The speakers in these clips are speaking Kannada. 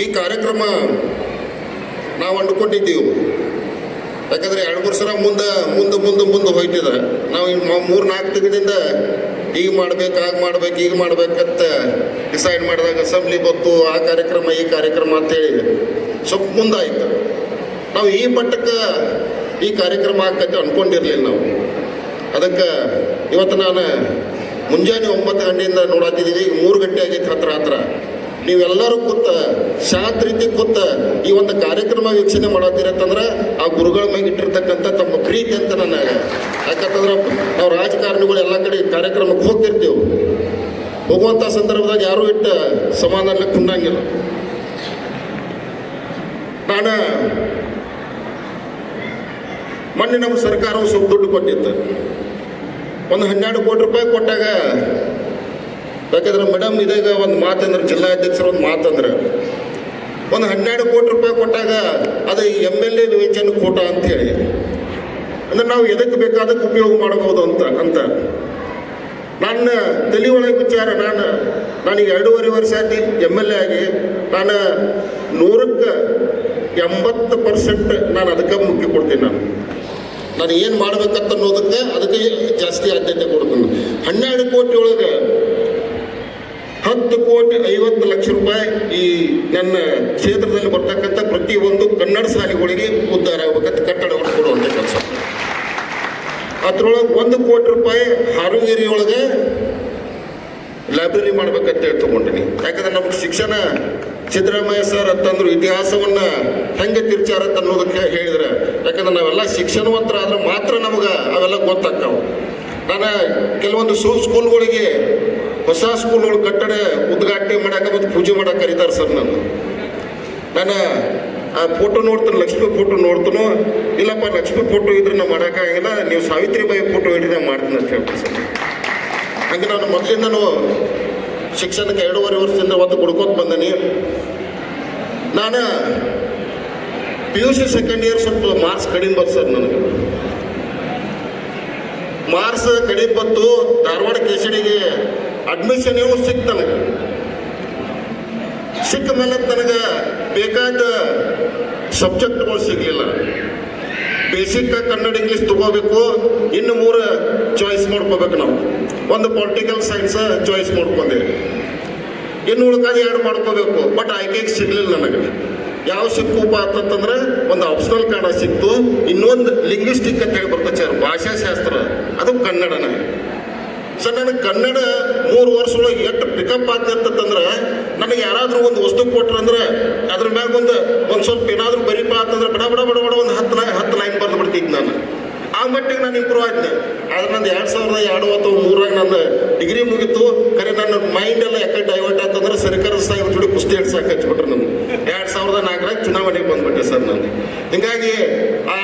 ಈ ಕಾರ್ಯಕ್ರಮ ನಾವು ಅಂದುಕೊಂಡಿದ್ದೀವಿ. ಯಾಕಂದರೆ ಎರಡು ಮೂರು ಸಲ ಮುಂದೆ ಮುಂದೆ ಮುಂದೆ ಮುಂದೆ ಹೋಯ್ತಿದೆ. ನಾವು ಮೂರು ನಾಲ್ಕು ತಿಂಗಳಿಂದ ಈಗ ಮಾಡ್ಬೇಕು ಆಗ ಮಾಡ್ಬೇಕು ಈಗ ಮಾಡ್ಬೇಕಂತ ಡಿಸೈಡ್ ಮಾಡಿದಾಗ ಅಸೆಂಬ್ಲಿ ಬಂತು, ಆ ಕಾರ್ಯಕ್ರಮ, ಈ ಕಾರ್ಯಕ್ರಮ ಅಂತೇಳಿ ಸ್ವಲ್ಪ ಮುಂದಾಯ್ತು. ನಾವು ಈ ಮಟ್ಟಕ್ಕೆ ಈ ಕಾರ್ಯಕ್ರಮ ಆಗ್ತೈತೆ ಅಂದ್ಕೊಂಡಿರಲಿಲ್ಲ ನಾವು. ಅದಕ್ಕೆ ಇವತ್ತು ನಾನು ಮುಂಜಾನೆ ಒಂಬತ್ತು ಗಂಟೆಯಿಂದ ನೋಡಾತಿದ್ದೀವಿ ಈಗ ಮೂರು ಗಂಟೆ ಆಗೈತೆ ಹತ್ರ ಹತ್ರ. ನೀವೆಲ್ಲರೂ ಕೂತ ಶಾಂತ ರೀತಿ ಕೂತ ಈ ಒಂದು ಕಾರ್ಯಕ್ರಮ ವೀಕ್ಷಣೆ ಮಾಡತ್ತೀರಂತಂದ್ರೆ ಆ ಗುರುಗಳ ಮೇಲೆ ಇಟ್ಟಿರ್ತಕ್ಕಂಥ ತಮ್ಮ ಪ್ರೀತಿ ಅಂತ ನನ್ನ ಯಾಕಂತಂದ್ರೆ ನಾವು ರಾಜಕಾರಣಿಗಳು ಎಲ್ಲ ಕಡೆ ಕಾರ್ಯಕ್ರಮಕ್ಕೆ ಹೋಗ್ತಿರ್ತೇವೆ. ಹೋಗುವಂಥ ಸಂದರ್ಭದಾಗ ಯಾರೂ ಇಟ್ಟ ಸಮಾಧಾನ ಕುಂಡಂಗಿಲ್ಲ. ನಾನು ಮೊನ್ನೆ ನಮ್ಮ ಸರ್ಕಾರವು ಸ್ವಲ್ಪ ದುಡ್ಡು ಕೊಟ್ಟಿತ್ತು. ಒಂದು ಹನ್ನೆರಡು ಕೋಟಿ ರೂಪಾಯಿ ಕೊಟ್ಟಾಗ ಯಾಕಂದ್ರೆ ಮೇಡಮ್, ಇದಾಗ ಒಂದು ಮಾತಂದ್ರೆ, ಜಿಲ್ಲಾಧ್ಯಕ್ಷರು ಒಂದು ಮಾತಂದ್ರೆ, ಒಂದು ಹನ್ನೆರಡು ಕೋಟಿ ರೂಪಾಯಿ ಕೊಟ್ಟಾಗ ಅದು ಎಂ ಎಲ್ ಎ ವಿವೇಚನ ಕೋಟ ಅಂತ ಹೇಳಿ. ಅಂದ್ರೆ ನಾವು ಎದಕ್ಕೆ ಬೇಕಾದಕ್ಕೆ ಉಪಯೋಗ ಮಾಡಬಹುದು ಅಂತ ಅಂತ. ನನ್ನ ತಲೆ ಒಳಗೆ ವಿಚಾರ, ನಾನು, ನನಗೆ ಎರಡೂವರೆ ವರ್ಷ ಆಗಿ ಎಂ ಎಲ್ ಎ ಆಗಿ, ನಾನು ನೂರಕ್ಕೆ ಎಂಬತ್ತು ಪರ್ಸೆಂಟ್ ನಾನು ಅದಕ್ಕೆ ಮುಖ್ಯ ಕೊಡ್ತೀನಿ ನಾನು. ನಾನು ಏನು ಮಾಡ್ಬೇಕಂತ ಅನ್ನೋದಕ್ಕೆ ಅದಕ್ಕೆ ಜಾಸ್ತಿ ಆದ್ಯತೆ ಕೊಡ್ತೀನಿ. ಹನ್ನೆರಡು ಕೋಟಿ ಒಳಗೆ ಹತ್ತು ಕೋಟಿ ಐವತ್ತು ಲಕ್ಷ ರೂಪಾಯಿ ಈ ನನ್ನ ಕ್ಷೇತ್ರದಲ್ಲಿ ಬರ್ತಕ್ಕಂಥ ಪ್ರತಿಯೊಂದು ಕನ್ನಡ ಶಾಲೆಗಳಿಗೆ ಉದ್ಧಾರ ಆಗಬೇಕಂತ ಕಟ್ಟಡಗಳು ಕೊಡುವಂಥ ಕೆಲಸ. ಅದ್ರೊಳಗೆ ಒಂದು ಕೋಟಿ ರೂಪಾಯಿ ಹಾರುಗೇರಿ ಲೈಬ್ರರಿ ಮಾಡ್ಬೇಕಂತ ಹೇಳಿ ತಗೊಂಡಿನಿ. ಯಾಕಂದ್ರೆ ನಮ್ಗೆ ಶಿಕ್ಷಣ ಸಿದ್ದರಾಮಯ್ಯ ಸರ್ ಅಂತಂದ್ರು ಇತಿಹಾಸವನ್ನ ಹೆಂಗೆ ತಿರ್ಚಾರ ಅನ್ನೋದಕ್ಕೆ ಹೇಳಿದ್ರೆ, ಯಾಕಂದ್ರೆ ನಾವೆಲ್ಲ ಶಿಕ್ಷಣವಂತರ ಆದ್ರೆ ಮಾತ್ರ ನಮ್ಗೆ ಅವೆಲ್ಲ ಗೊತ್ತಾಗ್ತಾವೆ. ನಾನು ಕೆಲವೊಂದು ಸ್ಕೂಲ್ಗಳಿಗೆ ಹೊಸ ಸ್ಕೂಲ್ಗಳು ಕಟ್ಟಡ ಉದ್ಘಾಟನೆ ಮಾಡಾಕ ಮತ್ತು ಪೂಜೆ ಮಾಡಕ್ಕೆ ಕರೀತಾರೆ ಸರ್ ನಾನು ನಾನು ಆ ಫೋಟೋ ನೋಡ್ತೀನಿ, ಲಕ್ಷ್ಮಿ ಫೋಟೋ ನೋಡ್ತೀನೋ, ಇಲ್ಲಪ್ಪ ಲಕ್ಷ್ಮಿ ಫೋಟೋ ಇದ್ರೆ ನಾವು ಮಾಡೋಕ್ಕಾಗಿಲ್ಲ ನೀವು ಸಾವಿತ್ರಿಬಾಯಿ ಫೋಟೋ ಇಡ್ರಿ ನಾನು ಮಾಡ್ತೀನಿ ಅಂತ ಹೇಳ್ತೀನಿ ಸರ್. ಹಂಗೆ ನಾನು ಮೊದಲಿಂದನೂ ಶಿಕ್ಷಣಕ್ಕೆ ಎರಡೂವರೆ ವರ್ಷದಿಂದ ಒತ್ತು ಹುಡ್ಕೋತ ಬಂದನಿ. ನಾನು P U C second year ಸ್ವಲ್ಪ ಮಾರ್ಕ್ಸ್ ಕಡಿಮೆ ಬಂತು ಸರ್ ನನಗೆ. ಮಾರ್ಕ್ಸ್ ಕಡಿಮೆ ಬಂತು, ಧಾರವಾಡ ಕೇಸಡಿಗೆ ಅಡ್ಮಿಷನ್ ಏನು ಸಿಕ್ ನನಗೆ. ಸಿಕ್ಕ ಮೇಲೆ ನನಗೆ ಬೇಕಾದ ಸಬ್ಜೆಕ್ಟ್ಗಳು ಸಿಗಲಿಲ್ಲ. ಬೇಸಿಕ್ ಕನ್ನಡ ಇಂಗ್ಲೀಷ್ ತಗೋಬೇಕು, ಇನ್ನು ಮೂರು ಚಾಯ್ಸ್ ಮಾಡ್ಕೋಬೇಕು ನಾವು. ಒಂದು ಪೊಲಿಟಿಕಲ್ ಸೈನ್ಸ್ ಚಾಯ್ಸ್ ಮಾಡ್ಕೊಂಡೆ. ಇನ್ನು ಉಳ್ಕಾದ ಎರಡು ಮಾಡ್ಕೋಬೇಕು ಬಟ್ ಆಯ್ಕೆಗೆ ಸಿಗಲಿಲ್ಲ ನನಗೆ. ಯಾವ ಸಿಕ್ಕು ಅಂತಂದ್ರೆ ಒಂದು ಆಪ್ಷನಲ್ ಕನ್ನಡ ಸಿಕ್ತು, ಇನ್ನೊಂದು ಲಿಂಗ್ವಿಸ್ಟಿಕ್ ಅಂತ ಹೇಳಿ ಬರ್ತದೆ ಸರ್ ಭಾಷಾಶಾಸ್ತ್ರ. ಅದು ಕನ್ನಡನ. ಸರ್ ನನಗೆ ಕನ್ನಡ ಮೂರು ವರ್ಷ ಒಳಗೆ ಎಷ್ಟು ಪಿಕಪ್ ಆಗ್ತಂತಂದ್ರೆ ನನಗೆ ಯಾರಾದರೂ ಒಂದು ವಸ್ತು ಕೊಟ್ರಂದ್ರೆ ಅದ್ರ ಮ್ಯಾಗ ಒಂದು ಒಂದು ಸ್ವಲ್ಪ ಏನಾದರೂ ಬರೀಪ ಅಂತಂದ್ರೆ ಬಡ ಬಡ ಬಡ ಬಡ ಒಂದು ಹತ್ತು ಲೈನ್ ಹತ್ತು ಲೈನ್ ಬರೆದು ಬಿಡ್ತಿದ್ದೆ ನಾನು. ಆ ಮಟ್ಟಿಗೆ ನಾನು ಇಂಪ್ರೂವ್ ಆಯ್ತು ಆದ್ರೆ ನಂದು ಎರಡು ಸಾವಿರದ ಎರಡು ಅಥವಾ ಮೂರಾಗ ನನ್ನ ಡಿಗ್ರಿ ಮುಗಿತು. ಕರೆ ನನ್ನ ಮೈಂಡ್ ಎಲ್ಲ ಯಾಕೆ ಡೈವರ್ಟ್ ಆಯ್ತಂದ್ರೆ ಸರ್ಕಾರ ಸಾಹೇಬ್ರ ಜೋಡಿ ಕುಸ್ತಿ ಹಿಡ್ಸಕ್ಕೆ ಹಚ್ಬಿಟ್ರು ನಾನು ಎರಡು ಸಾವಿರದ ನಾಲ್ಕರಾಗ ಚುನಾವಣೆಗೆ ಬಂದ್ಬಿಟ್ಟೆ ಸರ್ ನಾನು ಹಿಂಗಾಗಿ ಆ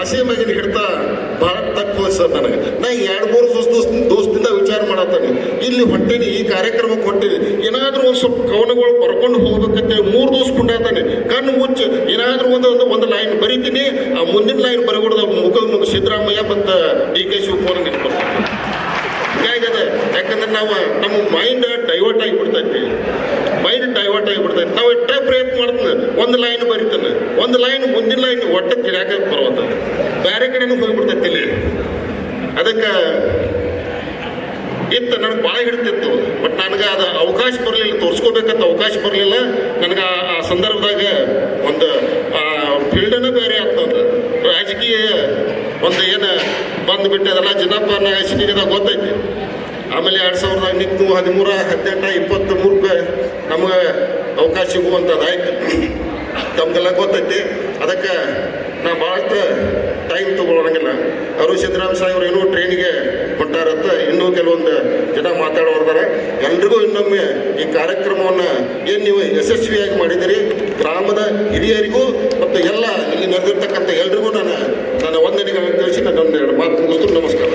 ಭಾಷೆ ಮಗಿನ ಹಿಡ್ತ ಭಾಳ ತಕ್ಕೋ ಸರ್ ನನಗೆ. ನಾ ಎರಡು ಮೂರು ದೋಸ್ತ ದೋಸ್ತಿಂದ ವಿಚಾರ ಮಾಡತ್ತಾನೆ. ಇಲ್ಲಿ ಹೊಂಟೀನಿ, ಈ ಕಾರ್ಯಕ್ರಮಕ್ಕೆ ಹೊಂಟೀನಿ. ಏನಾದರೂ ಒಂದು ಸ್ವಲ್ಪ ಕವನಗಳು ಬರ್ಕೊಂಡು ಹೋಗ್ಬೇಕಂತೇಳಿ ಮೂರು ದೋಸ್ ಕುಂಡಾತಾನೆ. ಕಣ್ಣು ಮುಚ್ಚು ಏನಾದರೂ ಒಂದು ಒಂದು ಲೈನ್ ಬರಿತೀನಿ. ಆ ಮುಂದಿನ ಲೈನ್ ಬರಗೊಡ್ದು ಮುಖದ ಮುಖ ಸಿದ್ದರಾಮಯ್ಯ ಮತ್ತು ಡಿ ಕೆ ಶಿವಕುಮಾರ್ ಹೀಗಾಗಿದೆ. ಯಾಕಂದ್ರೆ ನಾವು ನಮ್ಮ ಮೈಂಡ್ ಡೈವರ್ಟ್ ಆಗಿಬಿಡ್ತೈತಿ ಮೈಂಡ್ ಡೈವರ್ಟ್ ಆಗಿಬಿಡ್ತೈತಿ ನಾವು ಇಟ್ಟೆ ಪ್ರಯತ್ನ ಮಾಡ್ತಾನೆ, ಒಂದು ಲೈನ್ ಬರಿತಾನೆ. ಒಂದು ಲೈನ್, ಮುಂದಿನ ಲೈನ್ ಒಟ್ಟ ತಿಳಿಯಾಕ ಬರುವಂತ ಬೇರೆ ಕಡೆನೂ ಹೋಗ್ಬಿಡ್ತೈತಿ ಇಲ್ಲಿ ಅದಕ್ಕೆ ಇತ್ತು ನನಗೆ ಭಾಳ ಹಿಡ್ತಿತ್ತು. ಬಟ್ ನನಗೆ ಅದು ಅವಕಾಶ ಬರಲಿಲ್ಲ, ತೋರಿಸ್ಕೋಬೇಕಂತ ಅವಕಾಶ ಬರಲಿಲ್ಲ. ನನಗೆ ಆ ಸಂದರ್ಭದಾಗ ಒಂದು ಫೀಲ್ಡನೇ ಬೇರೆ ಆಗ್ತದೆ. ರಾಜಕೀಯ ಒಂದು ಏನು ಬಂದುಬಿಟ್ಟು, ಅದೆಲ್ಲ ಜನಪನ ಸಿಟಿದಾಗ ಗೊತ್ತೈತಿ. ಆಮೇಲೆ ಎರಡು ಸಾವಿರದ ನಿಂತು ಹದಿಮೂರ, ಹದಿನೆಂಟ ಇಪ್ಪತ್ತು ಮೂರಕ್ಕೆ ನಮಗೆ ಅವಕಾಶ ಸಿಗುವಂಥದ್ದಾಯ್ತು ತಮಗೆಲ್ಲ ಗೊತ್ತೈತಿ. ಅದಕ್ಕೆ ನಾ ಭಾಳಷ್ಟು ಟೈಮ್ ತೊಗೊಳಂಗಿಲ್ಲ. ಅವರು ಸಿದ್ದರಾಮ ಸಾಹೇಬ್ರು ಇನ್ನೂ ಟ್ರೈನಿಗೆ ಹೊಂಟಾರತ್ತ ಇನ್ನೂ ಕೆಲವೊಂದು ಜನ ಮಾತಾಡೋರ್ದಾರೆ ಎಲ್ರಿಗೂ ಇನ್ನೊಮ್ಮೆ ಈ ಕಾರ್ಯಕ್ರಮವನ್ನು ಏನು ನೀವು ಯಶಸ್ವಿಯಾಗಿ ಮಾಡಿದಿರಿ ಗ್ರಾಮದ ಹಿರಿಯರಿಗೂ ಮತ್ತು ಎಲ್ಲ ಇಲ್ಲಿ ನಡೆದಿರ್ತಕ್ಕಂಥ ಎಲ್ರಿಗೂ ನಾನು ನನ್ನ ವಂದನೆಗಳನ್ನು ತಿಳಿಸಿ ನಾನು ಒಂದು ಎರಡು ಮಾತು ಮುಗಿಸ್ತು ನಮಸ್ಕಾರ.